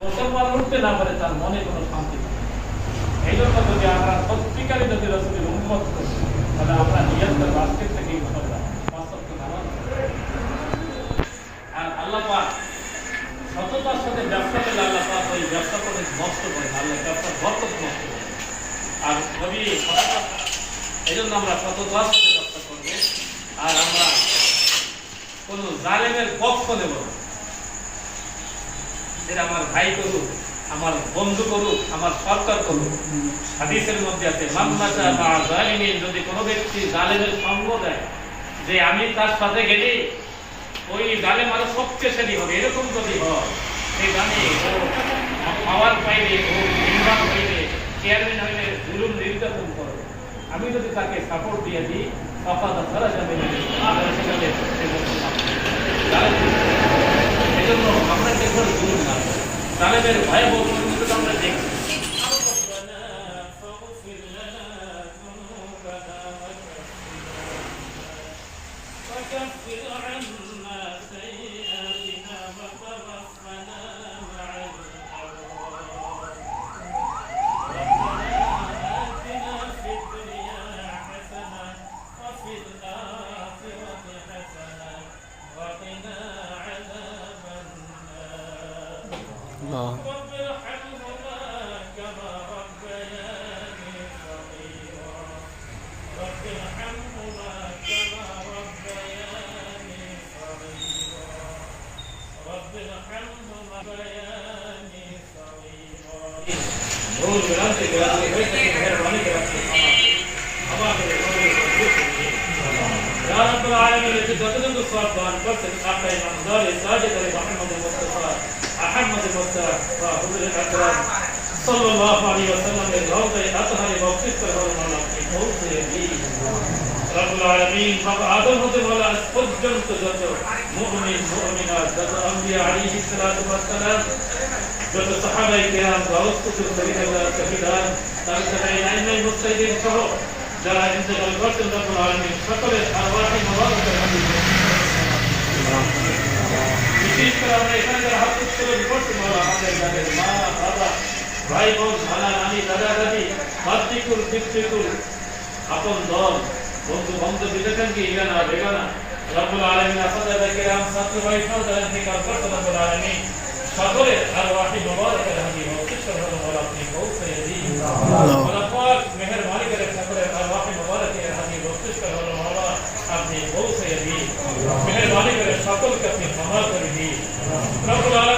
মুসলমান উঠতে না পারে তার মনে কোনো শান্তি এই জন্য যদি আমরা সত্যিকারে যদি রসুলের উন্মত করি, তাহলে আমরা নিজেদের রাষ্ট্রের থেকে পাঁচত্ব আর আল্লাহ পাক সাথে ব্যবসা করলে ব্যবসা করে আল্লাহ ব্যবসা বরকত আর সততা এই জন্য আমরা সততার ব্যবসা করব আর আমরা কোনো জালেমের পক্ষ নেব না। যেটা আমার ভাই করুক, আমার বন্ধু করুক, আমার সরকার করুক। হাদিসের মধ্যে আছে মামলাটা বা জালিমিন যদি কোনো ব্যক্তি জালেমের সঙ্গ দেয়, যে আমি তার সাথে গেলে ওই জালেম আরও শক্তিশালী হবে, এরকম যদি হয় সেই জানে ও পাওয়ার পাইলে, ও ইনকাম পাইলে চেয়ারম্যান হইলে জুলুম নির্যাতন করবে আমি যদি তাকে সাপোর্ট দিয়ে দিই সফাদা ধরা যাবে না তাহলে সেখানে সে বলতে পারবে না। জালেম এই জন্য আমরা দেখুন জুলুম না তালেবের ভয়াবহ পরিণতি আমরা দেখি وكفر عنا يا رب العالمين الذي تقدم الصلاة وأن قصد حق إمام داري ساجد محمد المصطفى أحمد المصطفى وحضور الأكرم صلى الله عليه وسلم الروضة أطهر موقف الهرم في موضع رب العالمين বাবা আদম হতে বলা আজ পর্যন্ত যত মুমিন মুমিনাত যত আম্বিয়া আলাইহিস সালাতু ওয়াস সালাম যত সাহাবায়ে কিরাম রাসূলুল্লাহ সাল্লাল্লাহু আলাইহি ওয়াসাল্লাম তার সাথে আইনাই মুস্তাহিদিন সহ যারা ইন্তেকাল করছেন রব্বুল আলামিন সকলের আরওয়াহি মাওলা আমাদের যাদের মা বাবা ভাই বোন নানা নানি দাদা দাদি মাতৃকুল পিতৃকুল আপন দল বন্ধু বান্ধব বিদেশাঙ্গি ইগানা বেগানা রব্বুল আলামিন আসাদাদা কিরাম ছাত্র ভাই সহ যারা ইন্তেকাল করছেন রব্বুল আলামিন সকলের আরওয়াহি মুবারকের হাদিস মস্তিষ্ক হলো মাওলা আপনি পৌঁছে দিন মাওলা পাক মেহেরবানি করে সকলের আরওয়াহি মুবারকের হাদিস মস্তিষ্ক হলো মাওলা আপনি পৌঁছে দিন মেহেরবানি করে সকলকে আপনি ক্ষমা করে দিন রব্বুল আলামিন সকলের কবর আযাবকে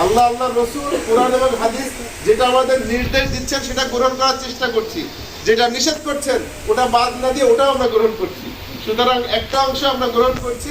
আল্লাহ আল্লাহ রসুল, কোরআন এবং হাদিস যেটা আমাদের নির্দেশ দিচ্ছেন, সেটা গ্রহণ করার চেষ্টা করছি। যেটা নিষেধ করছেন, ওটা বাদ না দিয়ে ওটাও আমরা গ্রহণ করছি। সুতরাং একটা অংশ আমরা গ্রহণ করছি,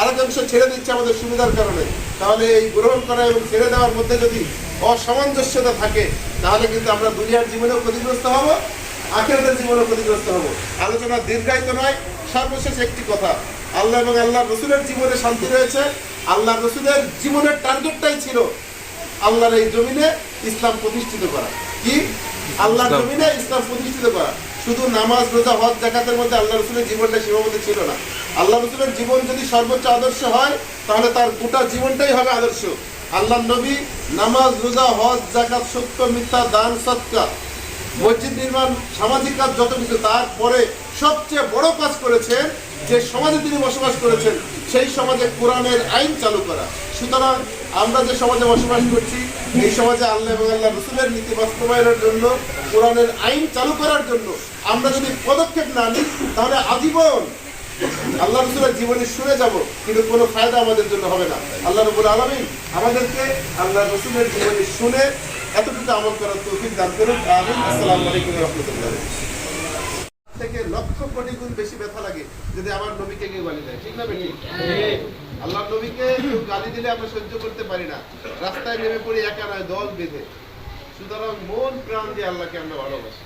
আরেক অংশ ছেড়ে দিচ্ছে আমাদের সুবিধার কারণে। তাহলে এই গ্রহণ করা এবং ছেড়ে দেওয়ার মধ্যে যদি অসামঞ্জস্যতা থাকে, তাহলে কিন্তু আমরা দুনিয়ার জীবনেও ক্ষতিগ্রস্ত হব, আখেরাতের জীবনেও ক্ষতিগ্রস্ত হব। আলোচনা দীর্ঘায়িত নয়, সর্বশেষ একটি কথা। আল্লাহ এবং আল্লাহ রসুলের জীবনে শান্তি রয়েছে আল্লাহ রসুলের জীবনের টার্গেটটাই ছিল আল্লাহর এই জমিনে ইসলাম প্রতিষ্ঠিত করা। কি? আল্লাহর জমিনে ইসলাম প্রতিষ্ঠিত করা। শুধু নামাজ রোজা হজ জাকাতের মধ্যে আল্লাহ রসুলের জীবনটা সীমাবদ্ধ ছিল না। আল্লাহ রসুলের জীবন যদি সর্বোচ্চ আদর্শ হয় তাহলে তার গোটা জীবনটাই হবে আদর্শ। আল্লাহ নবী নামাজ রোজা হজ জাকাত সত্য মিথ্যা দান সৎকার মসজিদ নির্মাণ সামাজিক কাজ যত কিছু তারপরে সবচেয়ে বড় কাজ করেছেন যে সমাজে তিনি বসবাস করেছেন, সেই সমাজে কোরআনের আইন চালু করা। সুতরাং আমরা যে সমাজে বসবাস করছি, এই সমাজে আল্লাহ এবং আল্লাহ রসুলের নীতি বাস্তবায়নের জন্য, কোরআনের আইন চালু করার জন্য আমরা যদি পদক্ষেপ না নিই, তাহলে আজীবন আল্লাহ রসুলের জীবনে শুনে যাব, কিন্তু কোনো ফায়দা আমাদের জন্য হবে না। আল্লাহ রবুল আলমিন আমাদেরকে আল্লাহ রসুলের জীবনে শুনে এতটুকু আমল করার তৌফিক দান করুন। আমিন। আসসালামু আলাইকুম রহমতুল্লাহ। কোটি গুণ বেশি ব্যথা লাগে যদি আমার নবীকে কেউ গালি দেয়। ঠিক না বেটি? আল্লাহ নবীকে কেউ গালি দিলে আমরা সহ্য করতে পারি না। রাস্তায় নেমে পড়ি একা নয় দল বেঁধে। সুতরাং মন প্রাণ দিয়ে আল্লাহকে আমরা ভালোবাসি।